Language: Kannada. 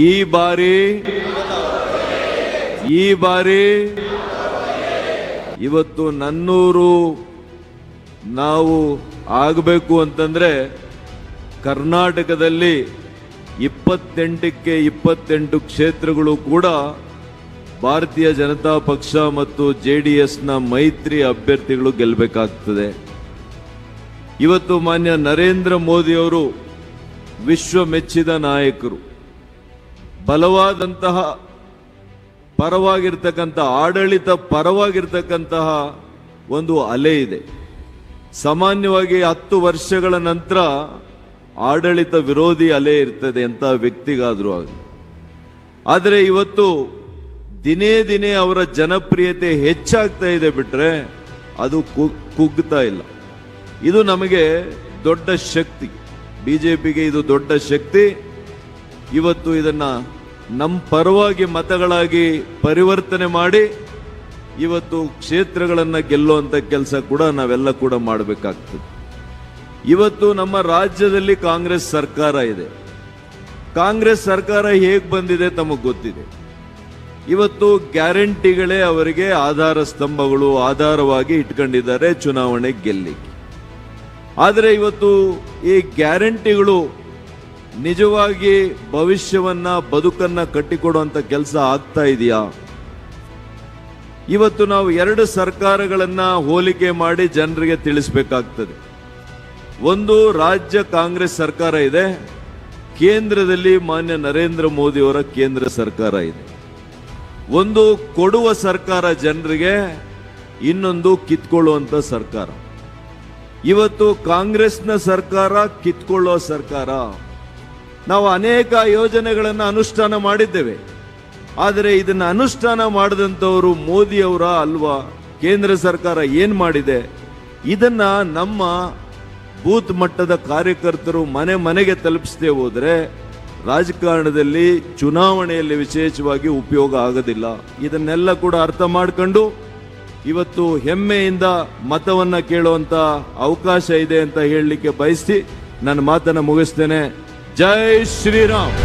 ಈ ಬಾರಿ ಈ ಬಾರಿ ಇವತ್ತು ನನ್ನೂರು ನಾವು ಆಗಬೇಕು ಅಂತಂದ್ರೆ ಕರ್ನಾಟಕದಲ್ಲಿ ಇಪ್ಪತ್ತೆಂಟಕ್ಕೆ ಇಪ್ಪತ್ತೆಂಟು ಕ್ಷೇತ್ರಗಳು ಕೂಡ ಭಾರತೀಯ ಜನತಾ ಪಕ್ಷ ಮತ್ತು ಜೆ ಡಿ ಎಸ್ನ ಮೈತ್ರಿ ಅಭ್ಯರ್ಥಿಗಳು ಗೆಲ್ಲಬೇಕಾಗ್ತದೆ ಇವತ್ತು ಮಾನ್ಯ ನರೇಂದ್ರ ಮೋದಿಯವರು ವಿಶ್ವ ಮೆಚ್ಚಿದ ನಾಯಕರು. ಬಲವಾದಂತಹ ಪರವಾಗಿರ್ತಕ್ಕಂಥ, ಆಡಳಿತ ಪರವಾಗಿರ್ತಕ್ಕಂತಹ ಒಂದು ಅಲೆ ಇದೆ. ಸಾಮಾನ್ಯವಾಗಿ ಹತ್ತು ವರ್ಷಗಳ ನಂತರ ಆಡಳಿತ ವಿರೋಧಿ ಅಲೆ ಇರ್ತದೆ ಅಂತ ವ್ಯಕ್ತಿಗಾದರೂ ಆಗಲಿ. ಆದರೆ ಇವತ್ತು ದಿನೇ ದಿನೇ ಅವರ ಜನಪ್ರಿಯತೆ ಹೆಚ್ಚಾಗ್ತಾ ಇದೆ ಬಿಟ್ಟರೆ ಅದು ಕುಗ್ತಾ ಇಲ್ಲ. ಇದು ನಮಗೆ ದೊಡ್ಡ ಶಕ್ತಿ. ಬಿಜೆಪಿಗೆ ಇದು ದೊಡ್ಡ ಶಕ್ತಿ. ಇವತ್ತು ಇದನ್ನ ನಮ್ಮ ಪರವಾಗಿ ಮತಗಳಾಗಿ ಪರಿವರ್ತನೆ ಮಾಡಿ ಇವತ್ತು ಕ್ಷೇತ್ರಗಳನ್ನು ಗೆಲ್ಲುವಂಥ ಕೆಲಸ ಕೂಡ ನಾವೆಲ್ಲ ಕೂಡ ಮಾಡಬೇಕಾಗ್ತದೆ. ಇವತ್ತು ನಮ್ಮ ರಾಜ್ಯದಲ್ಲಿ ಕಾಂಗ್ರೆಸ್ ಸರ್ಕಾರ ಇದೆ. ಕಾಂಗ್ರೆಸ್ ಸರ್ಕಾರ ಹೇಗೆ ಬಂದಿದೆ ತಮಗೆ ಗೊತ್ತಿದೆ. ಇವತ್ತು ಗ್ಯಾರಂಟಿಗಳೇ ಅವರಿಗೆ ಆಧಾರ ಸ್ತಂಭಗಳು ಆಧಾರವಾಗಿ ಇಟ್ಕೊಂಡಿದ್ದಾರೆ ಚುನಾವಣೆ ಗೆಲ್ಲಿಕ್ಕೆ. ಆದರೆ ಇವತ್ತು ಈ ಗ್ಯಾರಂಟಿಗಳು ನಿಜವಾಗಿ ಭವಿಷ್ಯವನ್ನ ಬದುಕನ್ನ ಕಟ್ಟಿಕೊಡುವಂತ ಕೆಲಸ ಆಗ್ತಾ ಇದೆಯಾ? ಇವತ್ತು ನಾವು ಎರಡು ಸರ್ಕಾರಗಳನ್ನ ಹೋಲಿಕೆ ಮಾಡಿ ಜನರಿಗೆ ತಿಳಿಸಬೇಕಾಗ್ತದೆ. ಒಂದು ರಾಜ್ಯ ಕಾಂಗ್ರೆಸ್ ಸರ್ಕಾರ ಇದೆ, ಕೇಂದ್ರದಲ್ಲಿ ಮಾನ್ಯ ನರೇಂದ್ರ ಮೋದಿಯವರ ಕೇಂದ್ರ ಸರ್ಕಾರ ಇದೆ. ಒಂದು ಕೊಡುವ ಸರ್ಕಾರ ಜನರಿಗೆ ಇನ್ನೊಂದು ಕಿತ್ಕೊಳ್ಳುವಂತ ಸರ್ಕಾರ. ಇವತ್ತು ಕಾಂಗ್ರೆಸ್ನ ಸರ್ಕಾರ ಕಿತ್ಕೊಳ್ಳೋ ಸರ್ಕಾರ. ನಾವು ಅನೇಕ ಯೋಜನೆಗಳನ್ನು ಅನುಷ್ಠಾನ ಮಾಡಿದ್ದೇವೆ. ಆದರೆ ಇದನ್ನು ಅನುಷ್ಠಾನ ಮಾಡಿದಂಥವರು ಮೋದಿಯವರ ಅಲ್ವಾ? ಕೇಂದ್ರ ಸರ್ಕಾರ ಏನು ಮಾಡಿದೆ? ಇದನ್ನು ನಮ್ಮ ಬೂತ್ ಮಟ್ಟದ ಕಾರ್ಯಕರ್ತರು ಮನೆ ಮನೆಗೆ ತಲುಪಿಸದೆ ಹೋದರೆ ರಾಜಕಾರಣದಲ್ಲಿ ಚುನಾವಣೆಯಲ್ಲಿ ವಿಶೇಷವಾಗಿ ಉಪಯೋಗ ಆಗೋದಿಲ್ಲ. ಇದನ್ನೆಲ್ಲ ಕೂಡ ಅರ್ಥ ಮಾಡಿಕೊಂಡು ಇವತ್ತು ಹೆಮ್ಮೆಯಿಂದ ಮತವನ್ನು ಕೇಳುವಂಥ ಅವಕಾಶ ಇದೆ ಅಂತ ಹೇಳಲಿಕ್ಕೆ ಬಯಸಿ ನನ್ನ ಮಾತನ್ನು ಮುಗಿಸ್ತೇನೆ. ಜೈ ಶ್ರೀರಾಮ್